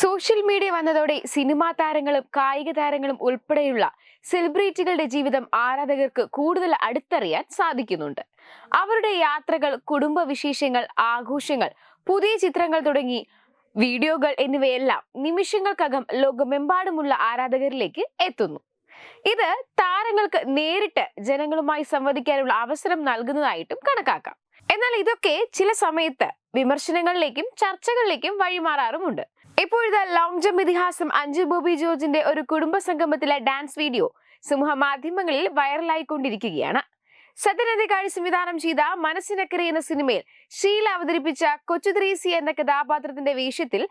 Social media വന്നതോടെ cinema താരങ്ങളും കായിക താരങ്ങളും ഉൾപ്പെടെയുള്ള സെലിബ്രിറ്റികളുടെ ജീവിതം ആരാധകർക്ക് കൂടുതൽ അടുത്തറിയാൻ സാധിക്കുന്നുണ്ട്. അവരുടെ യാത്രകൾ കുടുംബ വിശേഷങ്ങൾ ആഘോഷങ്ങൾ പുതിയ ചിത്രങ്ങൾ തുടങ്ങി വീഡിയോകൾ എന്നിവയെല്ലാം നിമിഷങ്ങൾക്കകം ലോകമെമ്പാടുമുള്ള ആരാധകരിലേക്ക് എത്തുന്നു. ഇത് താരങ്ങൾക്ക് നേരിട്ട് ജനങ്ങളുമായി സംവദിക്കാനുള്ള അവസരം നൽകുന്നതായിട്ടും കണക്കാക്കാം. എന്നാൽ ഇതൊക്കെ ചില സമയത്ത് വിമർശനങ്ങളിലേക്കും ചർച്ചകളിലേക്കും വഴിമാറാറുമുണ്ട്. ഇപ്പോഴത്തെ ലോങ് ജമ്പ് ഇതിഹാസം അഞ്ജു ബോബി ജോർജിന്റെ ഒരു കുടുംബ സംഗമത്തിലെ ഡാൻസ് വീഡിയോ സമൂഹ മാധ്യമങ്ങളിൽ വൈറലായിക്കൊണ്ടിരിക്കുകയാണ് സത്യനന്ദിക്കാഴി സംവിധാനം ചെയ്ത മനസ്സിനക്കരെ എന്ന സിനിമയിൽ ഷീല അവതരിപ്പിച്ച കൊച്ചുദ്രീസി എന്ന കഥാപാത്രത്തിന്റെ വേഷ്യത്തിൽ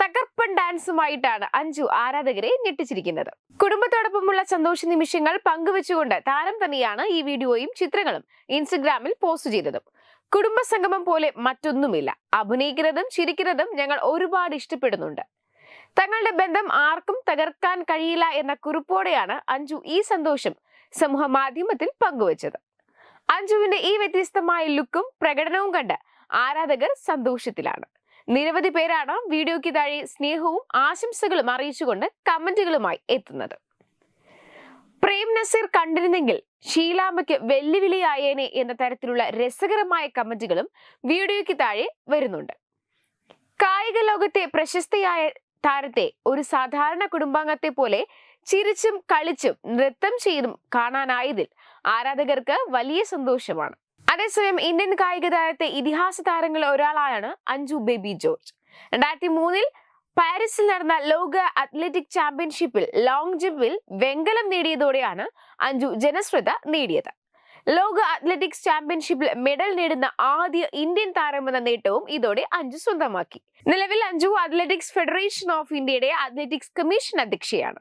തകർപ്പൻ ഡാൻസുമായിട്ടാണ് അഞ്ജു ആരാധകരെ ഞെട്ടിച്ചിരിക്കുന്നത്. കുടുംബത്തോടൊപ്പമുള്ള സന്തോഷ നിമിഷങ്ങൾ പങ്കുവെച്ചുകൊണ്ട് താരം തന്നെയാണ് ഈ വീഡിയോയും ചിത്രങ്ങളും ഇൻസ്റ്റഗ്രാമിൽ പോസ്റ്റ് ചെയ്തതും. കുടുംബ സംഗമം പോലെ മറ്റൊന്നുമില്ല. അഭിനയിക്കുന്നതും ചിരിക്കുന്നതും ഞങ്ങൾ ഒരുപാട് ഇഷ്ടപ്പെടുന്നുണ്ട്. തങ്ങളുടെ ബന്ധം ആർക്കും തകർക്കാൻ കഴിയില്ല എന്ന കുറിപ്പോടെയാണ് അഞ്ജു ഈ സന്തോഷം സമൂഹ മാധ്യമത്തിൽ പങ്കുവച്ചത്. അഞ്ജുവിന്റെ ഈ വ്യത്യസ്തമായ ലുക്കും പ്രകടനവും കണ്ട് ആരാധകർ സന്തോഷത്തിലാണ്. നിരവധി പേരാണ് വീഡിയോയ്ക്ക് താഴെ സ്നേഹവും ആശംസകളും അറിയിച്ചുകൊണ്ട് കമന്റുകളുമായി എത്തുന്നത്. നസീർ കണ്ടിരുന്നെങ്കിൽ ഷീലാമ്മയ്ക്ക് വെല്ലുവിളിയായേനെ എന്ന തരത്തിലുള്ള രസകരമായ കമന്റുകളും വീഡിയോയ്ക്ക് താഴെ വരുന്നുണ്ട്. കായിക ലോകത്തെ പ്രശസ്തയായ താരത്തെ ഒരു സാധാരണ കുടുംബാംഗത്തെ പോലെ ചിരിച്ചും കളിച്ചും നൃത്തം ചെയ്തും കാണാനായതിൽ ആരാധകർക്ക് വലിയ സന്തോഷമാണ്. അതേസമയം ഇന്ത്യൻ കായിക താരത്തെ ഇതിഹാസ താരങ്ങളിൽ ഒരാളാണ് അഞ്ജു ബേബി ജോർജ്. രണ്ടായിരത്തി മൂന്നിൽ പാരീസിൽ നടന്ന ലോക അത്ലറ്റിക് ചാമ്പ്യൻഷിപ്പിൽ ലോങ് ജമ്പിൽ വെങ്കലം നേടിയതോടെയാണ് അഞ്ജു ജനശ്രദ്ധ നേടിയത്. ലോക അത്ലറ്റിക്സ് ചാമ്പ്യൻഷിപ്പിൽ മെഡൽ നേടുന്ന ആദ്യ ഇന്ത്യൻ താരമെന്ന നേട്ടവും ഇതോടെ അഞ്ജു സ്വന്തമാക്കി. നിലവിൽ അഞ്ജു അത്ലറ്റിക്സ് ഫെഡറേഷൻ ഓഫ് ഇന്ത്യയുടെ അത്ലറ്റിക്സ് കമ്മീഷൻ അധ്യക്ഷയാണ്.